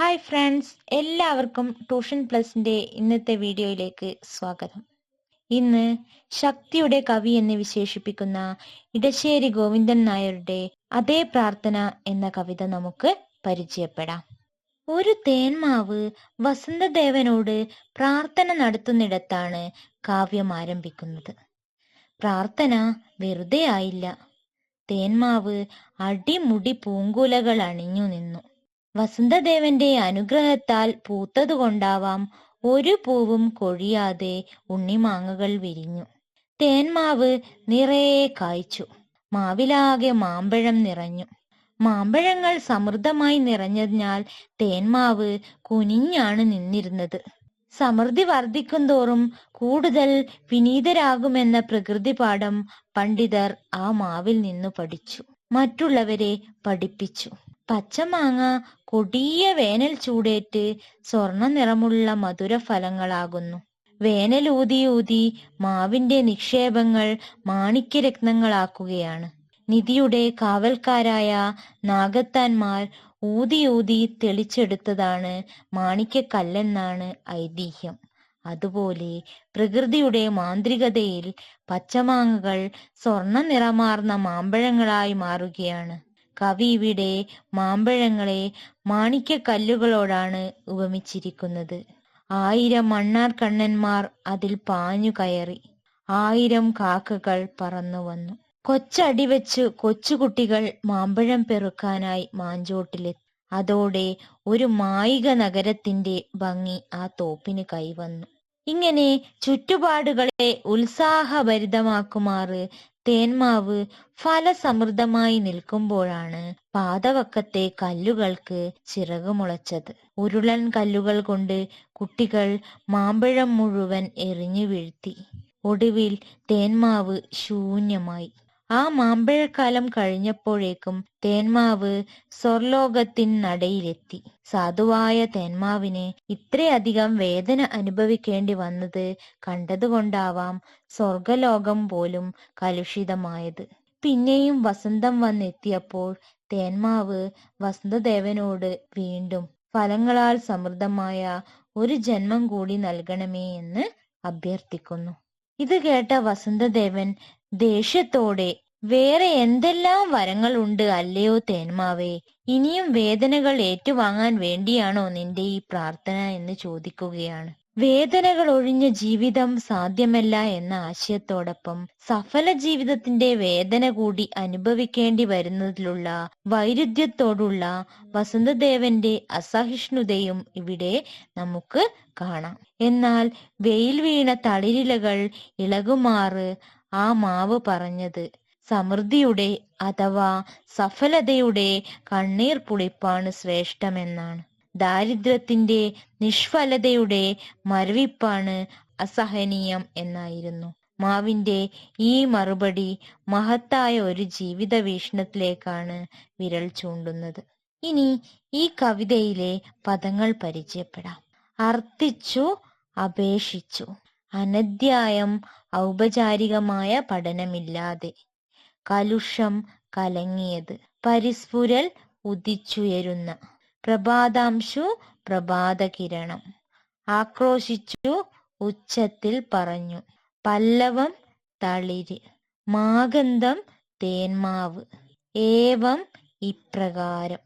Hi friends എല്ലാവർക്കും tuition പ്ലസിന്റെ ഇന്നത്തെ വീഡിയോയിലേക്ക് സ്വാഗതം. ഇന്ന് ശക്തിയുടെ കവി എന്ന് വിശേഷിപ്പിക്കുന്ന ഇടശ്ശേരി ഗോവിന്ദൻ നായരുടെ അതേ പ്രാർത്ഥന എന്ന കവിത നമുക്ക് പരിചയപ്പെടാം. ഒരു തേന്മാവ് വസന്തദേവനോട് പ്രാർത്ഥന നടത്തുന്നിടത്താണ് കാവ്യം ആരംഭിക്കുന്നത്. പ്രാർത്ഥന വെറുതെ ആയില്ല. തേന്മാവ് അടിമുടി പൂങ്കുലകൾ അണിഞ്ഞു നിന്നു. വസന്തദേവന്റെ അനുഗ്രഹത്താൽ പൂത്തതുകൊണ്ടാവാം ഒരു പൂവും കൊഴിയാതെ ഉണ്ണിമാങ്ങകൾ വിരിഞ്ഞു. തേന്മാവ് നിറയെ കായ്ച്ചു. മാവിലാകെ മാമ്പഴം നിറഞ്ഞു. മാമ്പഴങ്ങൾ സമൃദ്ധമായി നിറഞ്ഞതിനാൽ തേന്മാവ് കുനിഞ്ഞാണ് നിന്നിരുന്നത്. സമൃദ്ധി വർദ്ധിക്കും തോറും കൂടുതൽ വിനീതരാകുമെന്ന പ്രകൃതി പാഠം പണ്ഡിതർ ആ മാവിൽ നിന്നു പഠിച്ചു. മറ്റുള്ളവരെ പഠിപ്പിച്ചു. പച്ചമാങ്ങ കൊടിയ വേനൽ ചൂടേറ്റ് സ്വർണ നിറമുള്ള മധുര ഫലങ്ങളാകുന്നു. വേനൽ ഊതി ഊതി മാവിന്റെ നിക്ഷേപങ്ങൾ മാണിക്യരത്നങ്ങളാക്കുകയാണ് നിധിയുടെ കാവൽക്കാരായ നാഗത്താന്മാർ ഊതി ഊതി തെളിച്ചെടുത്തതാണ് മാണിക്യക്കല്ലെന്നാണ് ഐതിഹ്യം. അതുപോലെ പ്രകൃതിയുടെ മാന്ത്രികതയിൽ പച്ചമാങ്ങകൾ സ്വർണ നിറമാർന്ന മാമ്പഴങ്ങളായി മാറുകയാണ്. കവി ഇവിടെ മാമ്പഴങ്ങളെ മാണിക്യക്കല്ലുകളോടാണ് ഉപമിച്ചിരിക്കുന്നത്. ആയിരം മണ്ണാർ കണ്ണന്മാർ അതിൽ പാഞ്ഞു കയറി. ആയിരം കാക്കകൾ പറന്നു വന്നു. കൊച്ചടി വെച്ച് കൊച്ചുകുട്ടികൾ മാമ്പഴം പെറുക്കാനായി മാഞ്ചോട്ടിലെത്തി. അതോടെ ഒരു മായിക നഗരത്തിന്റെ ഭംഗി ആ തോപ്പിന് കൈവന്നു. ഇങ്ങനെ ചുറ്റുപാടുകളെ ഉത്സാഹഭരിതമാക്കുമാറ് തേന്മാവ് ഫലസമൃദ്ധമായി നിൽക്കുമ്പോഴാണ് പാതവക്കത്തെ കല്ലുകൾക്ക് ചിറകുമുളച്ചത് ഉരുളൻ കല്ലുകൾ കൊണ്ട് കുട്ടികൾ മാമ്പഴം മുഴുവൻ എറിഞ്ഞു വീഴ്ത്തി. ഒടുവിൽ തേന്മാവ് ശൂന്യമായി. ആ മാമ്പഴക്കാലം കഴിഞ്ഞപ്പോഴേക്കും തേന്മാവ് സ്വർലോകത്തിൻ നടയിലെത്തി. സാധുവായ തേന്മാവിനെ ഇത്രയധികം വേദന അനുഭവിക്കേണ്ടി വന്നത് കണ്ടതുകൊണ്ടാവാം സ്വർഗലോകം പോലും കലുഷിതമായത്. പിന്നെയും വസന്തം വന്നെത്തിയപ്പോൾ തേന്മാവ് വസന്തദേവനോട് വീണ്ടും ഫലങ്ങളാൽ സമൃദ്ധമായ ഒരു ജന്മം കൂടി നൽകണമേ എന്ന് അഭ്യർത്ഥിക്കുന്നു. ഇത് കേട്ട വസന്തദേവൻ ദേഷ്യത്തോടെ വേറെ എന്തെല്ലാം വരങ്ങളുണ്ട് അല്ലയോ തേന്മാവേ? ഇനിയും വേദനകൾ ഏറ്റുവാങ്ങാൻ വേണ്ടിയാണോ നിന്റെ ഈ പ്രാർത്ഥന? എന്ന് ചോദിക്കുകയാണ്. വേദനകൾ ഒഴിഞ്ഞ ജീവിതം സാധ്യമല്ല എന്ന ആശയത്തോടൊപ്പം സഫല ജീവിതത്തിന്റെ വേദന കൂടി അനുഭവിക്കേണ്ടി വരുന്നതിലുള്ള വൈരുദ്ധ്യത്തോടുള്ള വസന്തദേവന്റെ അസഹിഷ്ണുതയും ഇവിടെ നമുക്ക് കാണാം. എന്നാൽ വെയിൽ വീണ തളിരിലകൾ ഇളകുമാറ് ആ മാവ് പറഞ്ഞത്. സമൃദ്ധിയുടെ അഥവാ സഫലതയുടെ കണ്ണീർ പുളിപ്പാണ് ശ്രേഷ്ഠമെന്നാണ്. ദാരിദ്ര്യത്തിന്റെ നിഷ്ഫലതയുടെ മരവിപ്പാണ് അസഹനീയം എന്നായിരുന്നു. മാവിന്റെ ഈ മറുപടി മഹത്തായ ഒരു ജീവിത വീക്ഷണത്തിലേക്കാണ് വിരൽ ചൂണ്ടുന്നത്. ഇനി ഈ കവിതയിലെ പദങ്ങൾ പരിചയപ്പെടാം. അർത്ഥിച്ചു അപേക്ഷിച്ചു. അനധ്യായം ഔപചാരികമായ പഠനമില്ലാതെ. കലുഷം കലങ്ങിയത്. പരിസ്ഫുരൽ ഉദിച്ചുയരുന്ന. പ്രഭാതാംശു പ്രഭാതകിരണം. ആക്രോശിച്ചു ഉച്ചത്തിൽ പറഞ്ഞു. പല്ലവം തളിര്. മാഗന്ധം തേന്മാവ്. ഏവം ഇപ്രകാരം.